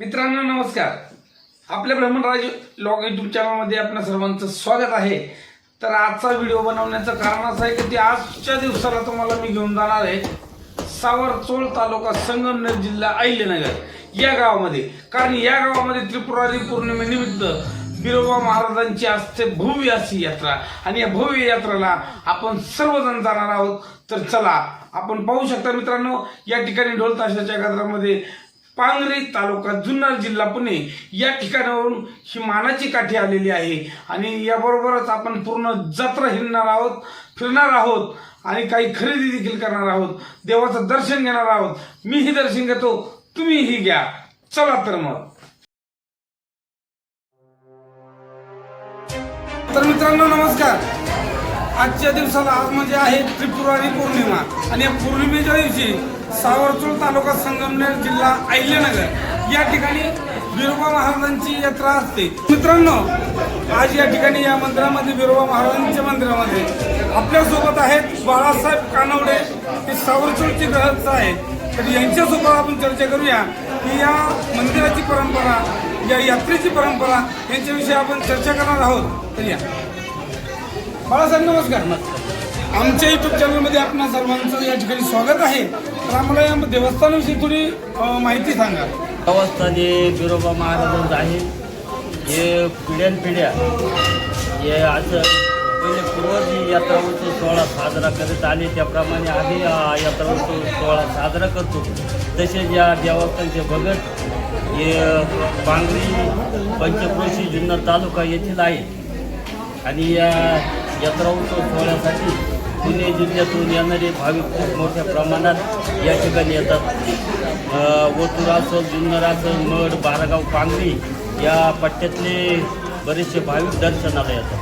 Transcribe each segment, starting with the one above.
मित्रांनो नमस्कार. आपल्या ब्रह्मराज लॉग युट्यूब चॅनलमध्ये आपल्या सर्वांचं स्वागत आहे. तर आजचा व्हिडिओ बनवण्याचं कारण असं आहे की ते आजच्या दिवसाला तुम्हाला मी घेऊन जाणार आहे. सावरचोळ तालुका संगमनेर जिल्हा अहिल्यानगर या गावामध्ये. कारण या गावामध्ये त्रिपुरारी पौर्णिमेनिमित्त बिरोबा महाराजांची असते भव्य अशी यात्रा. आणि या भव्य यात्रेला आपण सर्वजण जाणार आहोत. तर चला आपण पाहू शकता मित्रांनो या ठिकाणी ढोल ताशाच्या गजरामध्ये पांगरी तालुका जुन्नर जिल्हा पुणे या ठिकाणावरून ही मानाची काठी आलेली आहे. आणि याबरोबरच आपण पूर्ण जत्रा हिंडणार आहोत फिरणार आहोत आणि काही खरेदी देखील करणार आहोत. देवाचं दर्शन घेणार आहोत. मीही दर्शन घेतो तुम्हीही घ्या. चला तर मग. तर मित्रांनो नमस्कार. आजच्या दिवसाला आज म्हणजे आहे त्रिपुरारी पौर्णिमा. आणि या पौर्णिमेच्या दिवशी सावरचोळ तालुका संगमनेर जिल्हा अहिल्यानगर. या ठिकाणी बिरोबा महाराजांची यात्रा असते. मित्रांनो आज या ठिकाणी या मंदिरामध्ये बिरोबा महाराजांच्या मंदिरामध्ये आपल्यासोबत आहेत बाळासाहेब कानवडे. ते सावरचोळचे ग्रहस्थ आहेत. तर यांच्यासोबत आपण चर्चा करूया की या मंदिराची परंपरा या यात्रेची परंपरा यांच्याविषयी आपण चर्चा करणार आहोत. तर या. बाळासाहेब नमस्कार. आमच्या युट्यूब चॅनलमध्ये आपणा सर्वांचं या ठिकाणी स्वागत आहे. तर आम्हाला या देवस्थानाविषयी थोडी माहिती सांगा. देवस्थान हे बिरोबा महाराजांचं आहे. हे पिढ्यानपिढ्या हे असं पहिले पूर्वज यात्रा उत्सव सोहळा साजरा करत आले. त्याप्रमाणे आम्ही यात्रा उत्सव सोहळा साजरा करतो. तसेच या देवस्थानचे भगत हे पांगरी पंचक्रोशी जुन्नर तालुका येथील आहे. आणि या यात्रा उत्सव सोहळ्यासाठी पुणे जिल्ह्यातून येणारे भाविक खूप मोठ्या प्रमाणात या ठिकाणी येतात. अ, ओतूर असेल जुन्नर असेल मड बारागाव पांगरी या पट्ट्यातले बरेचसे भाविक दर्शनाला येतात.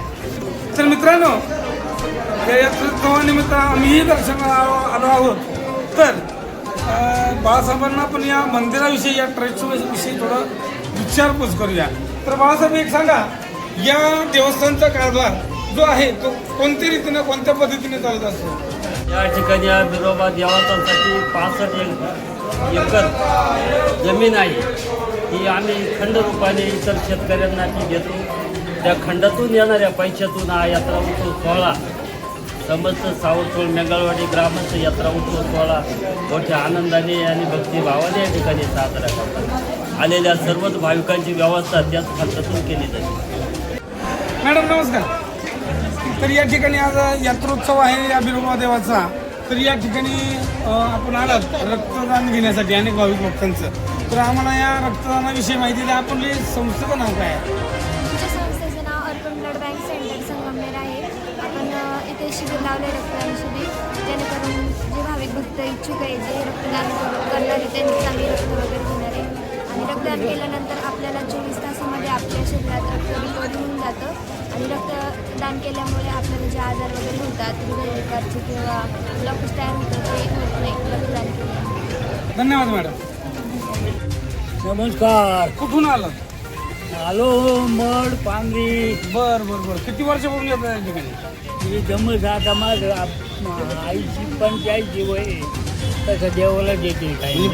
तर मित्रांनो या यात्रोत्सवानिमित्त आम्हीही दर्शनाला आलो आहोत. तर बाळासाहेबांना आपण या मंदिराविषयी या ट्रस्टच्या विषयी थोडं विचारपूस करूया. तर बाळासाहेब एक सांगा या देवस्थानचा कारभार जो आहे तो कोणत्या रीतीनं कोणत्या पद्धतीने चालत असतो? या ठिकाणी या बिरोबा देवाचांसाठी पासष्ट एक एकर जमीन आहे. ही आम्ही खंड रूपाने इतर शेतकऱ्यांना ती देतो. त्या खंडातून येणाऱ्या पैशातून हा यात्रा उत्सव सोहळा समस्त सावरचोळ मेंगळवाडी ग्रामस्थ यात्रा उत्सव सोहळा मोठ्या आनंदाने आणि भक्तिभावाने या ठिकाणी साजरा करतात. आलेल्या सर्वच भाविकांची व्यवस्था त्याच खंडातून केली जाते. मॅडम नमस्कार. तर या ठिकाणी आज यात्रोत्सव आहे या बिरोबा देवाचा तर या ठिकाणी आपण आलात रक्तदान घेण्यासाठी अनेक भाविक भक्तांचं. तर आम्हाला या रक्तदानाविषयी माहिती द्या. आपण संस्थेचं नाव काय आहे? आमच्या संस्थेचं नाव अर्पण ब्लड बँक सेंटर संगमनेर आहे. आपण इथे शिबिर लावले रक्तदान शिबिर जेणेकरून जे भाविक भक्त इच्छुक आहे जे रक्तदान करणार रक्तदान केल्यानंतर आपल्याला चोवीस तासामध्ये आपल्या शरीरात रक्त रिकवर होऊन जातं. आणि रक्तदान केल्यामुळे आपल्याला जे आजार वगैरे होतात हृदयविकारचे किंवा ब्लॉकेज तयार होतं ते होत नाही रक्तदान धन्यवाद मॅडम. नमस्कार. कुठून आलात? आलो मड पांगरी. बर बर बर. किती वर्षापासून येतात या ठिकाणी? ही जमत आता माझं आईची पंचायती वय तसं देवाला देते काही.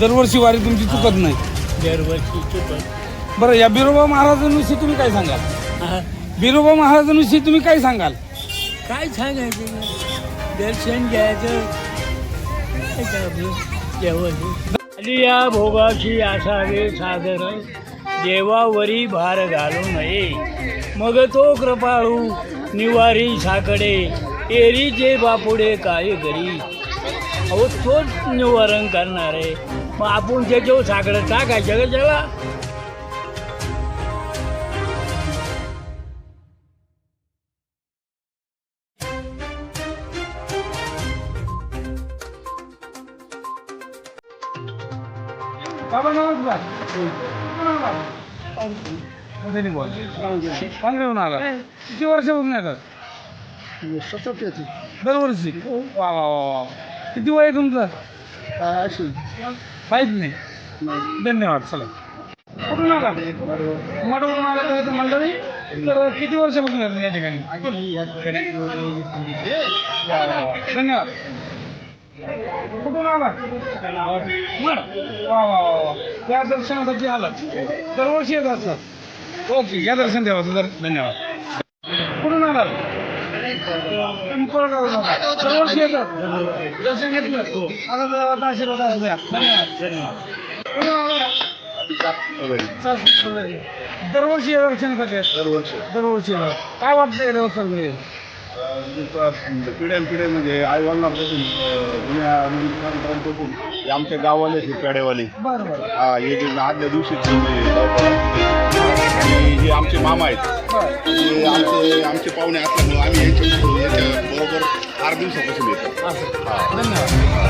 दरवर्षी वारी तुमची चुकत नाही. दरवर्षी चुकत बरं या बिरोबा महाराजांविषयी तुम्ही काय सांगाल? हा, बिरोबा महाराजांविषयी तुम्ही काय सांगाल? काय सांगायचं दर्शन घ्यायचं. आणि या भोगाशी असावे सादर. देवावरी भार घालू नये. मग तो कृपाळू निवारी साकडे. एरीचे बापुडे काय करी? अहो तोच निवारण करणार. आहे मग आपण त्याच्यावर साकडं टाकायचं का त्याला बाबा नमस्कार आला. किती वर्षापासून येतात? दरवर्षी. वा वा वा वा. किती वय तुमचं? माहीत नाही. धन्यवाद चला. कुठून आला? मठवरून आला तर म्हणलं मंडळी? तर किती वर्षापासून या ठिकाणी? धन्यवाद. कुठून आला? बर वा वा वा वा. त्या दर्शनासाठी आलात. दरवर्षी येत असतात. ओके या दर्शन देवाचं दर धन्यवाद. कुठून आला दरवर्षी येतात. दर्शन घेतलं आता आशीर्वाद असू द्या दरवर्षी रक्षण दर्शनासाठी दरवर्षी दरवर्षी काय वाटतं देवस्थान पिढ्यान पिढ्या म्हणजे आई वडिलांपासून जुन्या मुलांपासून आमच्या गावाले पेढेवाले पेड्यावाले हा एक आदल्या दिवशी आमचे मामा आहेत. आमचे आमचे पाहुणे असल्यामुळे आम्ही यांच्या याच्या बरोबर आठ दिवसापासून येतो. धन्यवाद.